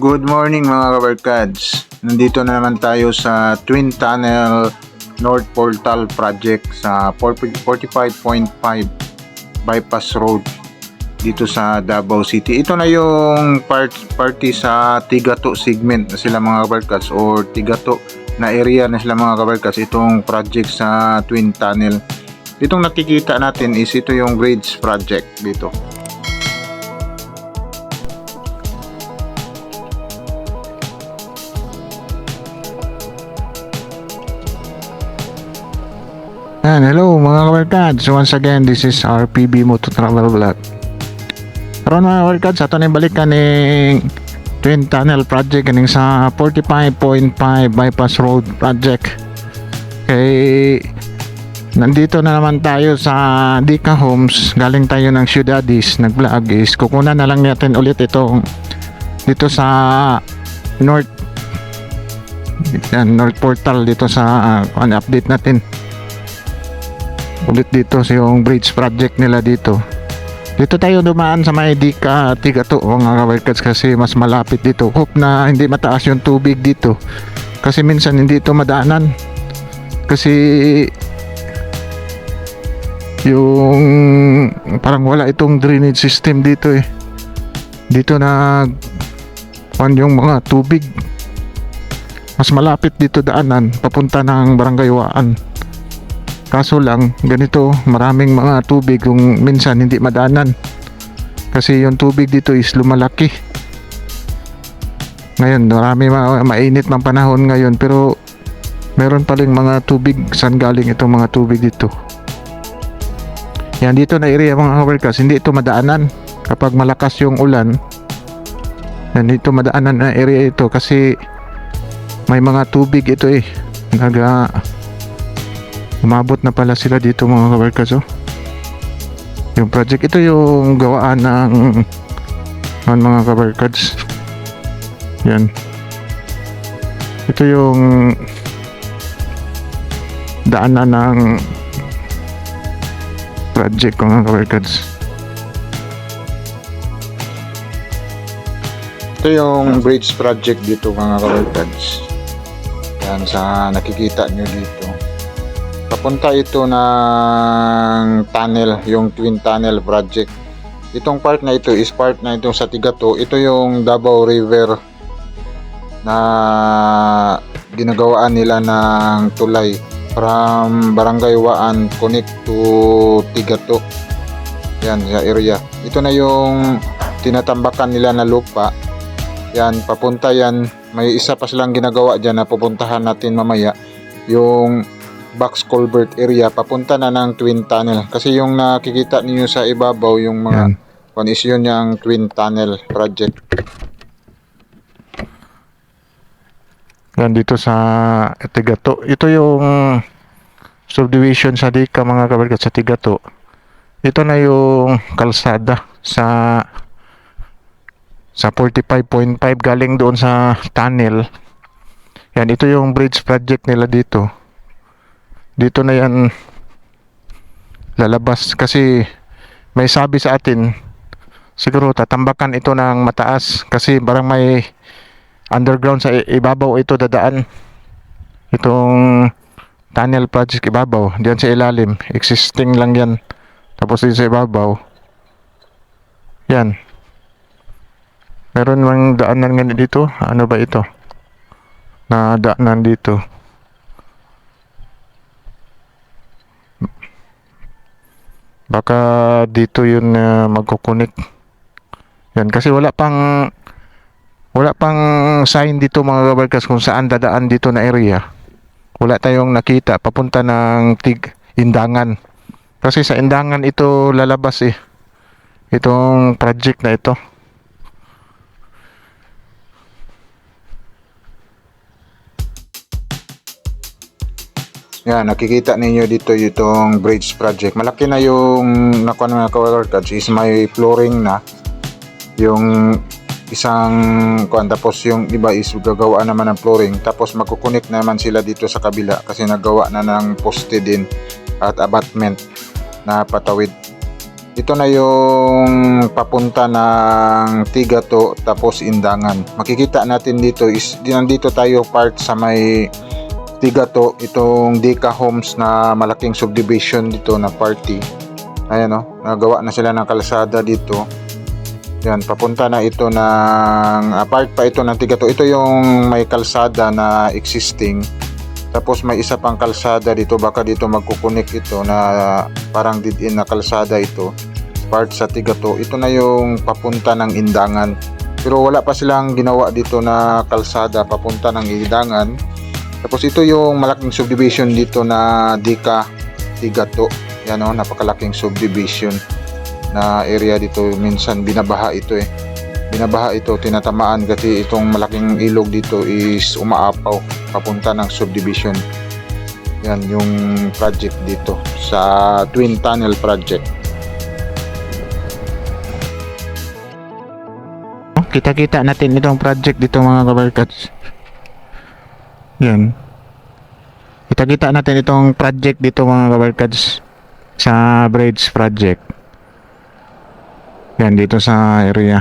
Good morning mga kabarkads. Nandito na naman tayo sa Twin Tunnel North Portal Project sa 45.5 Bypass Road dito sa Davao City. Ito na yung part, party sa Tigato segment na sila mga kabarkads or Tigato na area na sila mga kabarkads. Itong project sa Twin Tunnel. Itong nakikita natin is ito yung bridge project dito. Yan, hello mga kabarkads. Once again, this is RPB Moto Travel Vlog. Karon mga kabarkads, ato na balikan ng Twin Tunnel Project kaning sa 45.5 Bypass Road Project. Kay nandito na naman tayo sa Dika Homes. Galing tayo ng Ciudadis, nag-vlog is kukunan na lang natin ulit itong dito sa North North Portal dito sa uh, update natin ulit dito sa yung bridge project nila dito. Dito tayo dumaan sa may Dika Tigato mga kabarkads kasi mas malapit dito. Hope na hindi mataas yung tubig dito. Kasi minsan hindi ito madaanan. Kasi yung parang wala itong drainage system dito eh. Dito na kwan yung mga tubig. Mas malapit dito daanan papunta ng barangay Waan Kaso lang, ganito, maraming mga tubig kung minsan hindi madanan. Kasi yung tubig dito is lumalaki. Ngayon, marami ma mainit mang panahon ngayon pero meron pa rin mga tubig saan galing itong mga tubig dito. Yan dito na area mga kabarkas, hindi ito madaanan kapag malakas yung ulan. Yan dito madaanan na area ito kasi may mga tubig ito eh. Naga umabot na pala sila dito mga kabarkas oh. yung project ito yung gawaan ng ng mga kabarkads. Yan. Ito yung daanan ng project mga kabarkads. Ito yung bridge project dito mga kabarkads. Yan sa nakikita nyo dito papunta ito ng tunnel, yung twin tunnel project. Itong part na ito is part na itong sa Tigato. Ito yung Davao River na ginagawaan nila ng tulay from Barangay Waan connect to Tigato. Yan, sa area. Ito na yung tinatambakan nila na lupa. Yan, papunta yan. May isa pa silang ginagawa dyan na pupuntahan natin mamaya. Yung box culvert area. Papunta na ng twin tunnel. Kasi yung nakikita niyo sa ibabaw yung mga kung is yun yung twin tunnel project. Yan dito sa Tigato. Ito yung subdivision sa Dika mga kabarkat sa Tigato. Ito na yung kalsada sa sa 45.5 galing doon sa tunnel. Yan ito yung bridge project nila dito dito na yan lalabas kasi may sabi sa atin siguro tatambakan ito ng mataas kasi parang may underground sa ibabaw ito dadaan. Itong tunnel project ibabaw diyan sa ilalim existing lang yan. Tapos din sa ibabaw yan. Meron mang daanan nga dito? Ano ba ito? Na daanan dito baka dito yun uh, magkukunik. Yan kasi wala pang wala pang sign dito mga kabarkas kung saan dadaan dito na area. Wala tayong nakita papunta ng tig indangan. Kasi sa indangan ito lalabas eh. Itong project na ito Yan, nakikita ninyo dito itong bridge project. Malaki na yung nakuha ng mga kawarkads is may flooring na. Yung isang kuan tapos yung iba is gagawa naman ng flooring tapos magkukunik naman sila dito sa kabila kasi nagawa na ng poste din at abutment na patawid ito na yung papunta ng Tigato tapos Indangan. Makikita natin dito is nandito tayo part sa may Tigato, itong Deka Homes na malaking subdivision dito na party. Ayan o, nagawa na sila ng kalsada dito. Yan, papunta na ito ng ah, part pa ito ng Tigato. Ito yung may kalsada na existing. Tapos may isa pang kalsada dito, baka dito magkukunik ito na parang did-in na kalsada ito. Part sa Tigato. Ito na yung papunta ng Indangan. Pero wala pa silang ginawa dito na kalsada papunta ng Indangan. Tapos ito yung malaking subdivision dito na Dika Tigato. Yan o, napakalaking subdivision na area dito. Minsan binabaha ito eh. Binabaha ito, tinatamaan kasi itong malaking ilog dito is umaapaw papunta ng subdivision. Yan yung project dito sa Twin Tunnel Project. Kita-kita natin itong project dito mga kabarkats. Yan. Kita-kita natin itong project dito mga kabarkats sa bridge project. Yan dito sa area.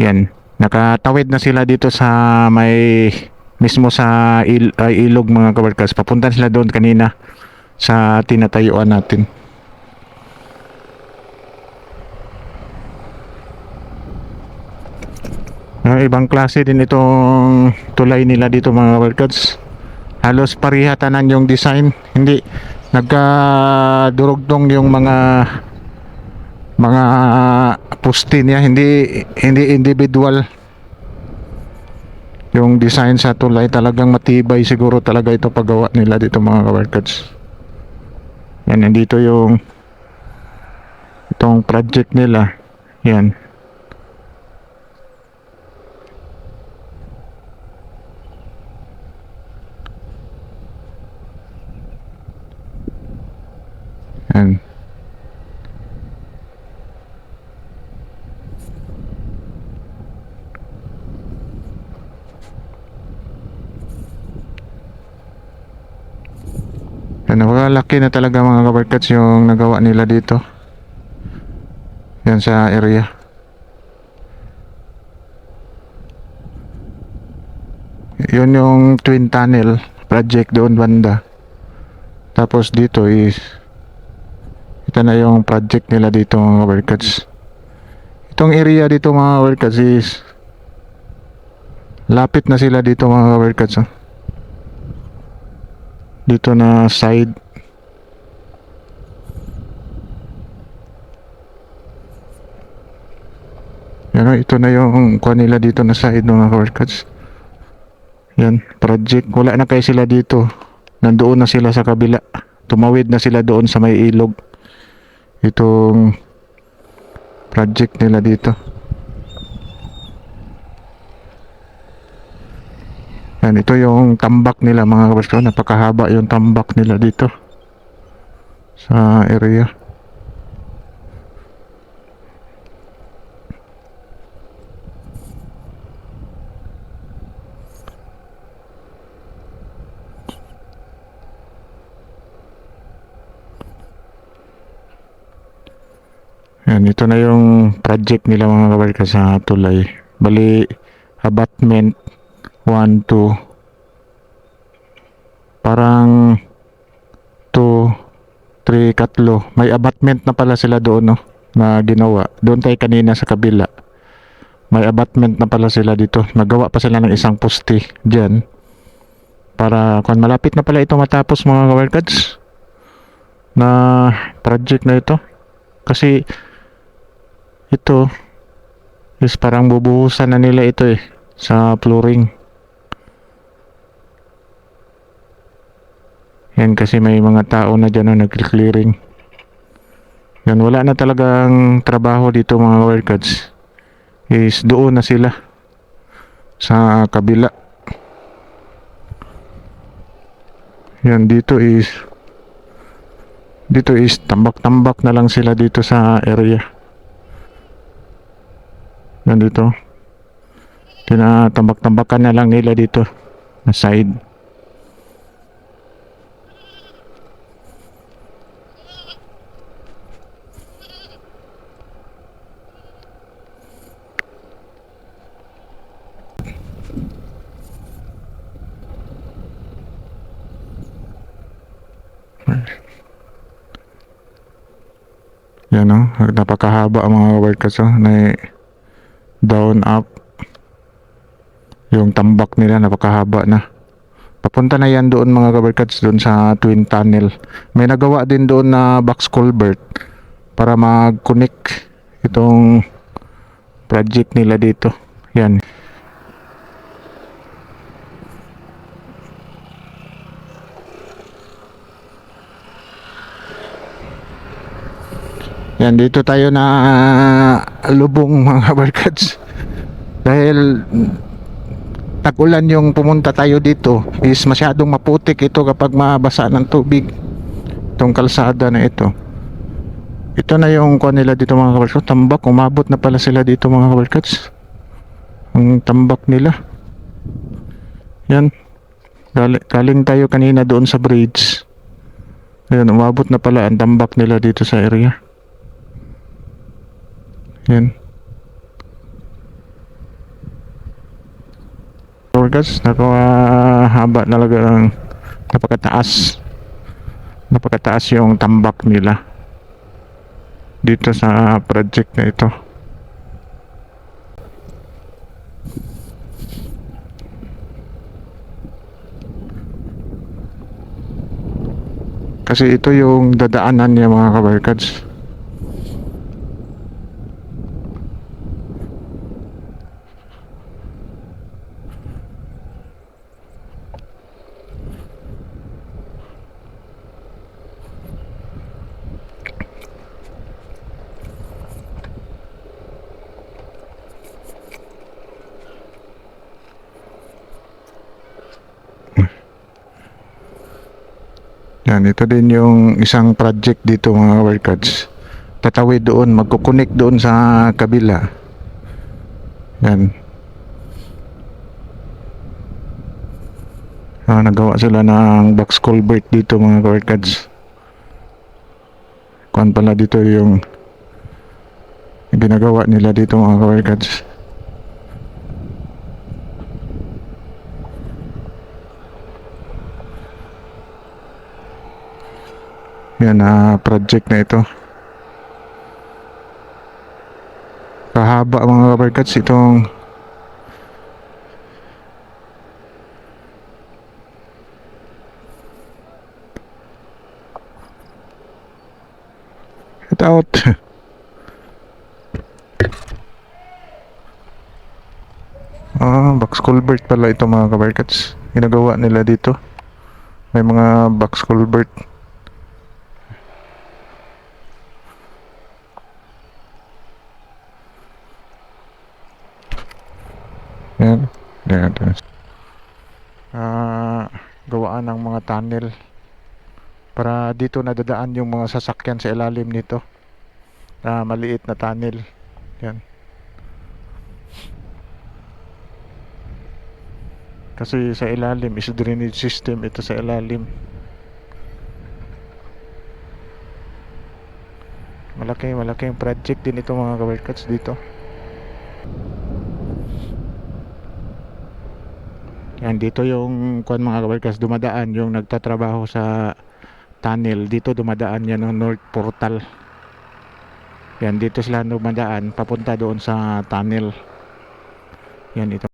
Yan. Nakatawid na sila dito sa may mismo sa il, ay, ilog mga kabarkats. Papunta sila doon kanina sa tinatayuan natin. Ah, ibang klase din itong tulay nila dito mga workers. Halos parihatanan yung design. Hindi nagkadurugtong yung mga mga poste niya. Hindi hindi individual. Yung design sa tulay talagang matibay siguro talaga ito paggawa nila dito mga workers. Yan, nandito yung itong project nila. Yan. Yan. Yan, napakalaki na talaga mga kabarkats yung nagawa nila dito. Yan sa area. Yun yung twin tunnel project doon banda. Tapos dito is ito na yung project nila dito mga workers. Itong area dito mga workers is lapit na sila dito mga workers. Oh. Dito na side. Yan oh, ito na yung kuha nila dito na side mga workers. Yan, project. Wala na kayo sila dito. Nandoon na sila sa kabila. Tumawid na sila doon sa may ilog itong project nila dito. Yan ito yung tambak nila mga kabasko. Napakahaba yung tambak nila dito sa area Yan, ito na yung project nila mga kabarka sa tulay. Bali, abatment 1, 2. Parang 2, 3, katlo. May abatment na pala sila doon, no? Na ginawa. Doon tayo kanina sa kabila. May abatment na pala sila dito. Nagawa pa sila ng isang poste dyan. Para, kung malapit na pala ito matapos mga kabarkads na project na ito. Kasi, ito. Is parang bubuhusan na nila ito eh sa flooring. Yan kasi may mga tao na dyan na nag-clearing yan wala na talagang trabaho dito mga workers. Is doon na sila. Sa kabila. Yan dito is dito is tambak-tambak na lang sila dito sa area yan dito. Tinatambak-tambakan na lang nila dito. Na side. Yan o, no? napakahaba ang mga workers o. Oh. Na down up. Yung tambak nila napakahaba na. Papunta na yan doon mga kabarkads doon sa twin tunnel. May nagawa din doon na box culvert para mag-connect itong project nila dito. Yan. Yan, dito tayo na lubong mga barkads. Dahil tag-ulan yung pumunta tayo dito is masyadong maputik ito kapag mabasa ng tubig. Itong kalsada na ito. Ito na yung kuha nila dito mga kabarkads. Tambak, umabot na pala sila dito mga kabarkads. Ang tambak nila. Yan. Gali- Galing tayo kanina doon sa bridge. Ayan, umabot na pala ang tambak nila dito sa area. Yan. Orgas, napakahaba talaga ang napakataas. Napakataas yung tambak nila dito sa project na ito. Kasi ito yung dadaanan niya mga kabarkads. Yan, ito din yung isang project dito mga workers. Tatawid doon, magkukunik doon sa kabila. Yan. Ah, nagawa sila ng box culvert dito mga workers. Kuan pala dito yung ginagawa nila dito mga workers. Yan na project na ito. Kahaba mga kabarkats itong Get out. Ah, box culvert pala ito mga kabarkats. Ginagawa nila dito. May mga box culvert. Yan. Yan. Ah, gawaan ng mga tunnel para dito nadadaan yung mga sasakyan sa ilalim nito. Ah, maliit na tunnel. Yan. Kasi sa ilalim is drainage system ito sa ilalim. Malaki, malaking project din ito mga kabarkats dito. Yan, dito yung kuan mga kabarkas dumadaan yung nagtatrabaho sa tunnel. Dito dumadaan yan ng North Portal. Yan, dito sila dumadaan papunta doon sa tunnel. Yan, ito